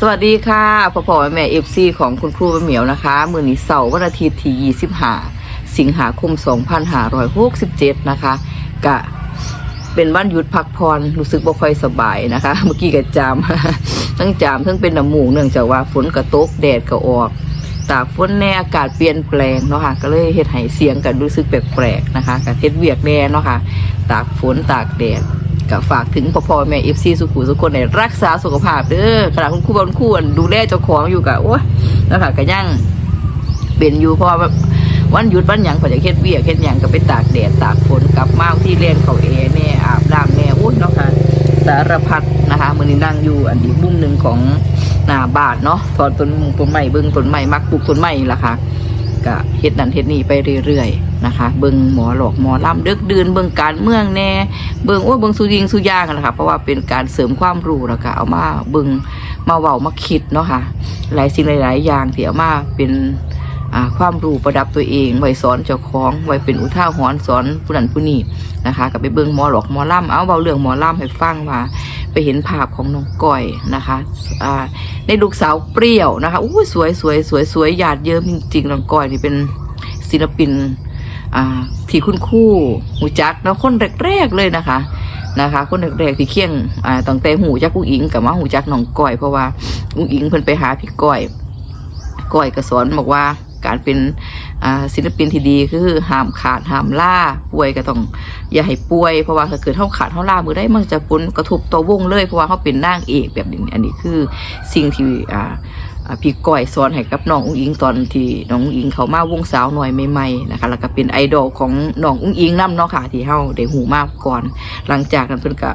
สวัสดีค่ะพ่อพ่อแม่เอฟซีของคุณครูเหมียวนะคะ มือนี้เสาร์วันอาทิตย์ที่25 สิงหาคม 2567 นะคะ กะเป็นวันหยุดพักผ่อนรู้สึกบ่ค่อยสบายนะคะ เมื่อกี้ก็จามทั้งจามทั้งเป็นน้ำมูกเนื่องจากว่าฝนกระตกแดดก็ออก ตากฝนแน่อากาศเปลี่ยนแปลงเนาะค่ะก็เลยเฮ็ดให้เสียงกันรู้สึกแปลกๆนะคะกับเฮ็ดเวียกแน่เนาะค่ะ ตากฝนตากแดด ก็ฝากถึงพ่อพ่อแม่เอฟซีสุขุมสุขคนในรักษาสุขภาพเด้อขณะคุณครูบอลคู่อันดูแลเจ้าของอยู่กะโอ้นะคะก็ยังเป็นอยู่เพราะวันหยุดวันหยังพอจะเฮ็ดเวียกเฮ็ดหยังก็ไปตากแดดตากฝนกลับมาที่เรียนเขาเอแน่อาบน้ำแน่โอ้ยเนาะค่ะสารพัดนะคะมือนี้นั่งอยู่อันนี้มุมหนึ่งของหน้าบานเนาะตอนต้นมงต้นไม้เบิ่งต้นไม้มักปลูกต้นไม้นี่ล่ะค่ะ ก็เฮ็ดนั่นเฮ็ดนี่ไปเรื่อยๆนะคะ เบิ่งหมอหลอกหมอลำเดึกดื่นเบิ่งการเมืองแน่เบิ่งโอ้เบิ่งสุยิงสุย่างกันะคะเพราะว่าเป็นการเสริมความรู้แล้วก็เอามาเบิ่งมาเว้ามาคิดเนาะค่ะ หลายสิ่งหลาย ๆ อย่างที่เอามาเป็นความรู้ประดับตัวเองไว้สอนเจ้าของไว้เป็นอุท่าหรณ์สอนผู้นั้นผู้นี้นะคะ ก็ไปเบิ่งหมอหลอกหมอลำเอาเบาเรื่องหมอลำให้ฟังว่า ไปเห็นภาพของน้องก้อยนะคะในลูกสาวเปรี้ยวนะคะอู้สวยสวยสวยสวยหยาดเยิ้มจริงๆน้องก้อยนี่เป็นศิลปินที่คุณคู่หูจักนะคนแรกๆเลยนะคะนะคะ คนแรกๆที่เคียงตั้งแต่หูจักอุ้งอิงกับมาหูจักน้องก้อยเพราะว่าอุ้งอิงเพิ่นไปหาพี่ก้อยก้อยก็สอนบอกว่า การเป็นศิลปินที่ดีคือห้ามขาดห้ามล่าป่วยก็ต้องอย่าให้ป่วยเพราะว่าถ้าเกิดเท่าขาดเท่าล่ามือได้มันจะผลกระทบต่อวงเลย เพราะว่าเขาเป็นนางเอกแบบนี้อันนี้คือสิ่งที่พี่ก้อยสอนให้กับน้องอุ้งอิงตอนที่น้องอุ้งอิงเขามาวงสาวหน่อยใหม่ๆนะคะแล้วก็เป็นไอดอลของน้องอุ้งอิงนํเนาะค่ะที่เฮาได้หูมากก่อน หลังจากนั้นเพิ่นก็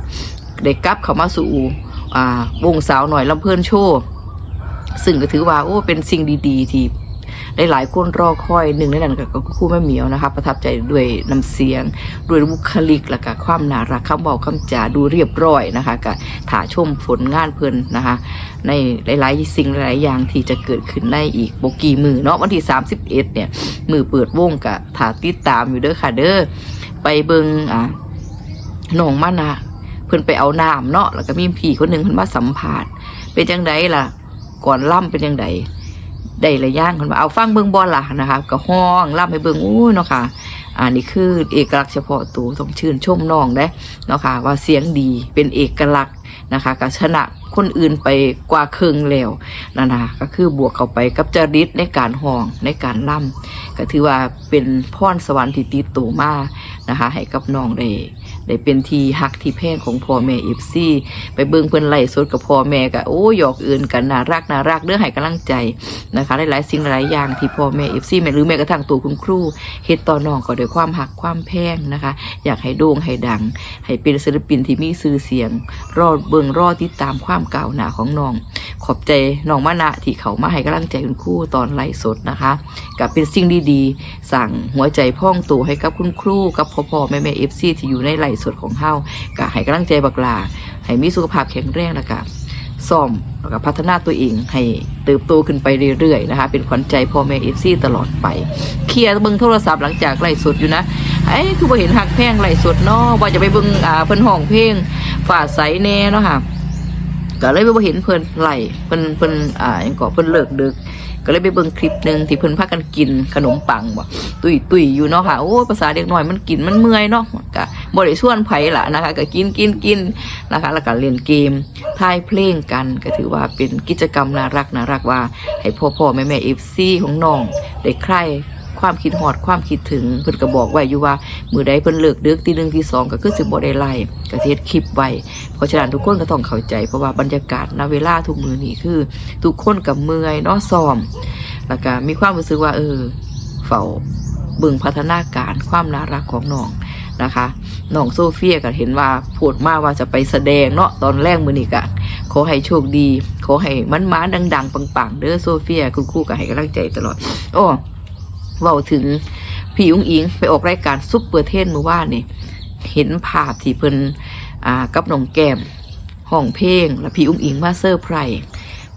ได้กลับเขามาสู่วงสาวหน่อยลำเพิ่นโชว์ซึ่งก็ถือว่าโอ้เป็นสิ่งดี ๆ ที่ หลายๆคนรอคอยหนึ่งในนั้นก็คือคู่แม่เหมียวนะคะ ประทับใจด้วยน้ำเสียง ด้วยบุคลิกแล้วก็ความน่ารักคำบอกคำจาดูเรียบร้อยนะคะก็ถ่าชมผลงานเพลินนะคะ ในหลายๆสิ่งหลายๆอย่างที่จะเกิดขึ้นในอีกโบกีมือเนาะวันที่ 31 เนี่ย มือเปิดวงกะถ่าติดตามอยู่เด้อค่ะเด้อไปเบิงอ่าหนองมานะเพิ่นไปเอาน้ำเนาะแล้วก็มีพี่คนหนึ่งเพิ่นมาสัมผัสเป็นจังไดล่ะ ก่อนล่ำเป็นจังได ได้ระย่างคนมาเอาฟังเบิ้งบอลล่ะนะคะก็ห้องล่ำให้เบิ้งอู้เนาะค่ะอันนี้คือเอกลักษณ์เฉพาะตัวต้องชื่นชมน้องได้เนาะค่ะว่าเสียงดีเป็นเอกลักษณ์นะคะก็ชนะคนอื่นไปกว่าครึ่งแล้วนั่นนะก็คือบวกเข้าไปกับจริตในการห้องในการล่ำก็ถือว่าเป็นพรสวรรค์ที่ติดตัวมานะคะให้กับน้องได้ ได้เป็นทีฮักที่แพงของพ่อแม่เอฟซีไปเบิ่งเพิ่นไล่สดกับพ่อแม่ก็โอ้หยอกเอื่นกันน่ารักน่ารักเด้องให้กำลังใจนะคะหลายๆสิ่งหลายอย่างที่พ่อแม่เอฟซีแม่หรือแม้กระทั่งตัวคุณครูเฮ็ดต่อน้องก็ด้วยความหักความแพงนะคะ อยากให้โด่งให้ดัง ให้เป็นศิลปินที่มีชื่อเสียง รอดเบิ่งรอดติดตามความก้าวหน้าของน้อง ขอบใจน้องมานะที่เขามาให้กำลังใจคุณครูตอนไลฟ์สดนะคะกับเป็นสิ่งดีๆ สั่งหัวใจพ่องตัวให้กับคุณครูกับพ่อพ่อแม่แม่เอฟซีที่อยู่ในไลฟ์สดของเฮาก็ให้กำลังใจบักลาให้มีสุขภาพแข็งแรงแล้วก็ซ่อมแล้วก็พัฒนาตัวเอง ให้เติบโตขึ้นไปเรื่อยๆนะคะ เป็นขวัญใจพ่อแม่เอฟซีตลอดไป เคลียร์เบิ่งโทรศัพท์หลังจากไล่สดอยู่นะไอ้คือบ่เห็นหักแพงไล่สดเนาะว่าจะไปเบิ่งอ่าเพิ่นห้องเพลงฝ่าใสแน่เนาะค่ะก็เลยไปบ่เห็นเพิ่นไล่เพิ่นเพิ่นอ่าหยังก็เพิ่นเลิกดึก ก็เลยไปเบิ่งคลิปหนึ่งที่เพิ่นพากันกินขนมปังบ่ตุยตุยอยู่เนาะค่ะโอ้ภาษาเด็กน้อยมันกินมันเมื่อยเนาะก็บ่ได้ชวนไผล่ะนะคะก็กินกินกินนะคะ แล้วก็เล่นเกมทายเพลงกันก็ถือว่าเป็นกิจกรรมน่ารักน่ารักว่า ให้พ่อพ่อแม่แม่เอฟซีของน้องได้ใคร ความคิดฮอดความคิดถึง เพิ่นก็บอกไว้อยู่ว่า มือใดเพิ่นเลิกดึกตีหนึ่งตีสองก็คือสิบ่ได้ไล่ก็เฮ็ดคลิปไว้เพราะฉะนั้นทุกคนก็ต้องเข้าใจ เพราะว่าบรรยากาศณเวลาทุกมือนี่คือ ทุกคนกับเมื่อยเนาะซ้อม แล้วก็มีความรู้สึกว่า เออ เฝ้าเบิ่งพัฒนาการความน่ารักของน้องนะคะน้องโซเฟียก็เห็นว่าพูดมาว่าจะไปแสดงเนาะตอนแรกมือนี่กะขอให้โชคดี ขอให้มันม้าดัง ๆ ปัง ๆ เด้อโซเฟีย คุณครูก็ให้กำลังใจตลอด โอ้ เว้าถึงพี่อุ้งอิงไปออกรายการซุปเปอร์เทนเมื่อวานนี่เห็นภาพที่เพิ่นอ่ากับน้องแก้มห้องเพลง แล้วพี่อุ้งอิงมาเซอร์ไพรส์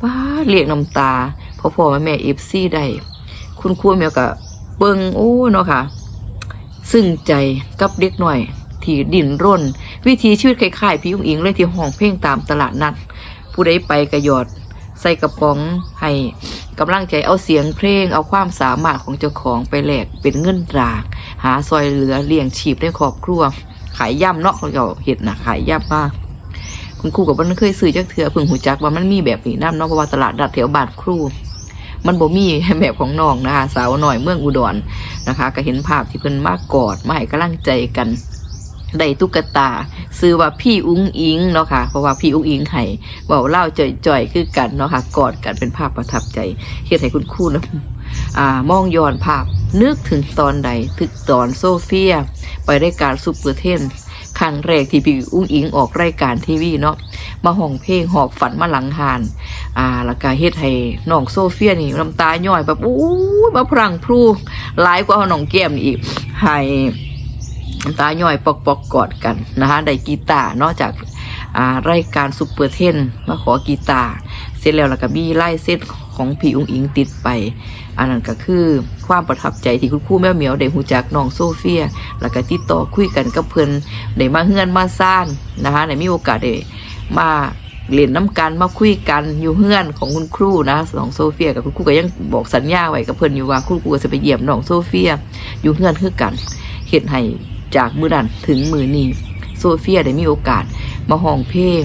ว้าเรียกน้ำตาพ่อพ่อแม่แม่เอฟซีได้คุณครูแมวกับเบิงโอ้เนาะค่ะ ซึ่งใจกับเด็กหน่อย ที่ดิ่นร่น วิธีชีวิตคล้ายๆพี่อุ้งอิงเลยที่ห้องเพลงตามตลาดนัด ผู้ใดไปกระยอด ใส่กระป๋องให้ กำลังใจเอาเสียงเพลงเอาความสามารถของเจ้าของไปแลกเป็นเงินตราก หาซอยเหลือเลี้ยงชีพในครอบครัว ขายย่ำเนาะเขาเอาเห็ดนะขายย่ำมากคุณครูกับมันเคยซื้อจักเถือพิ่งหูจักว่ามันมีแบบนี้น้ำเนาะเพราะว่าตลาดดัดแถวบานครู มันบ่มีแบบของน้องนะคะสาวหน่อยเมืองอุดรนะคะ ก็เห็นภาพที่เพิ่นมากกอดมาให้กำลังใจกัน ได้ตุ๊กตา ซื้อว่าพี่อุ้งอิงเนาะค่ะ เพราะว่าพี่อุ้งอิงให้เบาเล่าจ่อยๆคือกันเนาะค่ะกอดกันเป็นภาพประทับใจเฮ็ดให้คุณครูนะอ่ามองย้อนภาพนึกถึงตอนใดถึงตอนโซเฟีย ไปรายการซุปเปอร์เทนครั้งแรกที่พี่อุ้งอิงออกรายการทีวีเนาะมาห้องเพลงหอบฝันมาหลังหานอ่าแล้วก็เฮ็ดให้น้องโซเฟียนี่น้ำตาย่อยแบบอู้ยมาพรังพรูหลายกว่าน้องแก้มนี่อีกให้ น้ำตาย่อยปอกปอกกอดกันนะคะได้กีตาร์นอกจากรายการซุปเปอร์เทนมาขอกีตาร์เสร็จแล้วแล้วก็มีไล่เส้นของพี่อุ้งอิงติดไป อันนั้นก็คือความประทับใจที่คุณครูแม่เหมียวได้หูจักน้องโซเฟีย แล้วก็ติดต่อคุยกันกับเพิ่อนได้มาเฮือนมาซ่านนะคะได้มีโอกาสได้มาเรียนน้ำกันมาคุยกันอยู่เฮือนของคุณครูนะน้องโซเฟียกับคุณครูก็ยังบอกสัญญาไว้กับเพิ่อนอยู่ว่าคุณครูจะไปเยี่ยมน้องโซเฟีย อยู่เฮือนคือกันเห็นให้ จากมือนั้นถึงมือนี้โซเฟียได้มีโอกาส มาห้องเพลง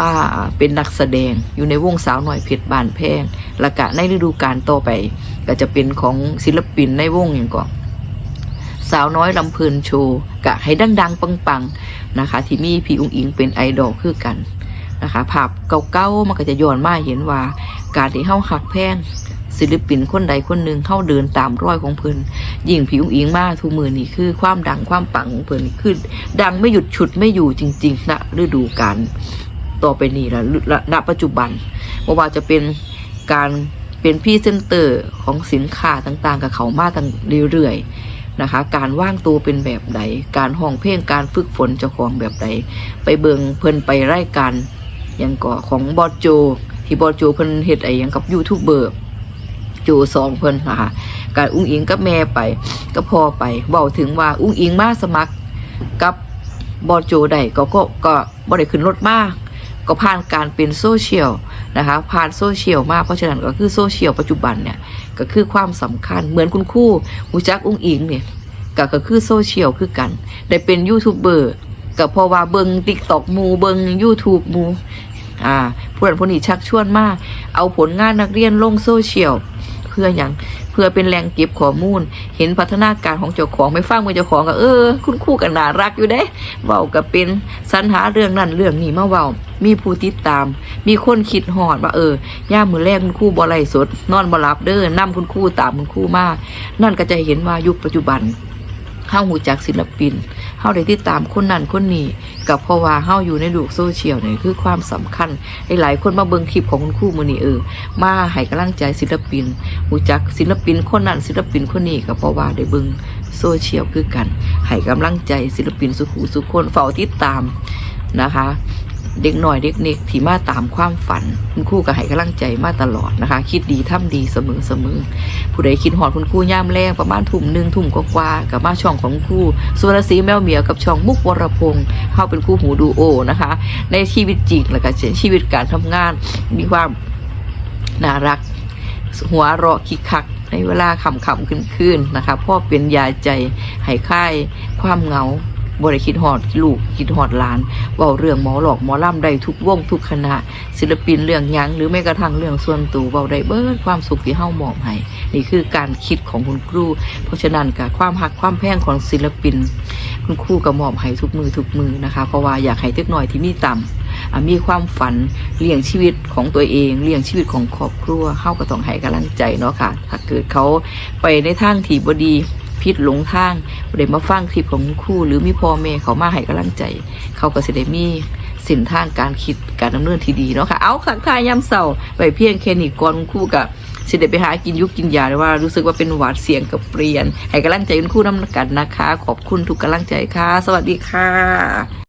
มาเป็นนักแสดงอยู่ในวงสาวหน่อยเพชรบานแพงและกะในฤดูกาลต่อไป ก็จะเป็นของศิลปินในวงอย่างก่อนสาวน้อยลำเพลินโชว์กะให้ดัง ๆ ปังๆนะคะ ที่มีพี่อุ้งอิงเป็นไอดอลคือกันนะคะภาพเก่าๆมันก็จะย้อนมาเห็นว่าการที่เฮาหักแพง ศิลปินคนใดคนหนึ่งเข้าเดินตามรอยของเพิ่นยิ่งพี่อุ้งอิงมาทุกมือนี่คือความดังความปังของเพิ่นคือดังไม่หยุดฉุดไม่อยู่จริงๆนะฤดูกาลต่อไปนี้ละละณปัจจุบันไม่ว่าจะเป็นการเป็นพรีเซนเตอร์ของสินค้าต่างๆ กับเขามาตั้งเรื่อยๆนะคะ การว่างตัวเป็นแบบใด การห้องเพลงการฝึกฝนเจ้าของแบบใด ไปเบิงเพิ่นไปไร่กันอย่างก่อของบอโจ ที่บอโจเพิ่นเฮ็ดไอ้หยังกับยูทูบเบอร์ จสองเพิ่นนะคะการอุ้งอิงกับแม่ไปก็พอไปเบาถึงว่าอุ้งอิงมาสมัครกับบอโจได้ก็ก็ก็บ่ได้ขึ้นรถมากก็ผ่านการเป็นโซเชียลนะคะผ่านโซเชียลมากเพราะฉะนั้นก็คือโซเชียลปัจจุบันเนี่ยก็คือความสำคัญเหมือนคุณครู่หูจักอุ้งอิงเนี่ยก็ก็คือโซเชียลคือกัน ได้เป็นยูทูบเบอร์ก็เพราะว่าเบิงติ๊กตอกมูเบิง YouTube มูอ่าผู้นั้นผู้นี้ชักชวนมาก เอาผลงานนักเรียนลงโซเชียล พื่ออย่างเพื่อเป็นแรงเก็บข้อมูล เห็นพัฒนาการของเจ้าของไม่ฟังมือเจ้าของก็เออ คุณคู่กันน่ารักอยู่เด้เว้าก็เป็นสรรหาเรื่องนั้นเรื่องนี้มาเว้ามีผู้ติดตาม มีคนคิดหอดว่าเออย่ามือแรกคุณคู่บ่ไล่สด นอนบ่หลับเด้อนำคุณคู่ตามคุณคู่มากนั่นก็จะเห็นว่ายุคปัจจุบันเฮาหูจักศิลปิน เฮาได้ติดตามคนนั่นคนนี้กับเพราะว่าเฮาอยู่ในโลกโซเชียลนี่คือความสำคัญหลายๆคนมาเบิ่งคลิปของคุณครู่มื้อนี้เออมาให้กำลังใจศิลปินหูจักศิลปินคนนั้นศิลปินคนนี้ก็เพราะว่าได้เบิ่งโซเชียลคือกันให้กำลังใจศิลปินสุขุสุขคนเฝ้าติดตามนะคะ เด็กหน่อยเด็กเน็กที่มาตามความฝัน คุณครูก็ให้กำลังใจมาตลอดนะคะ คิดดีทำดีเสมอเสมอผู้ใดคิดหอดคุณครูย่ามแรงประมาณทุ่มหนึ่งทุ่มกว่ากับมาช่องของครูสุวรรณศรีแมวเหมียวกับช่องมุกวรพงศ์เข้าเป็นคู่หูดูโอนะคะ ในชีวิตจริงแล้วก็ชีวิตการทำงานมีความน่ารัก หัวเราะคิกคักในเวลาขำขำขึ้นขึ้นๆนะคะพ่อเป็นยาใจให้ค่ายความเหงา บริคิดหอดลูกคิดหอดหลานเว่าเรื่องหมอหลอกหมอล่ำได้ทุกวงทุกคณะ ศิลปินเรื่องยังหรือแม้กระทั่งเรื่องส่วนตัวเบาได้เบิดความสุขที่เฮ้ามอบให้นี่คือการคิดของคุณครู เพราะฉะนั้นกับความหักความแพงของศิลปิน คุณครูก็มอบให้ทุกมือทุกมือนะคะ เพราะว่าอยากให้เล็กหน่อยที่มีต่ำมีความฝันเลี้ยงชีวิตของตัวเองเลี้ยงชีวิตของครอบครัวเข้าก็ต้องให้กำลังใจเนาะค่ะ ถ้าเกิดเขาไปในทางที่บดี พิดหลงทางบ่ได้มาฟังคลิปของคุณครูหรือมีพ่อแม่เขามาให้กำลังใจ เขาก็สิได้มีสินทางการคิดการดำเนินที่ดีเนาะค่ะเอาสักทายยามเสาร์ไปเพียงแค่นี้ก่อนคุณครูกับสิเดไปหากินยุกกินยาหรือว่ารู้สึกว่าเป็นหวาดเสียงกับเปลี่ยน ให้กำลังใจคุณครูน้ำกันนะคะ ขอบคุณทุกกำลังใจค่ะ สวัสดีค่ะ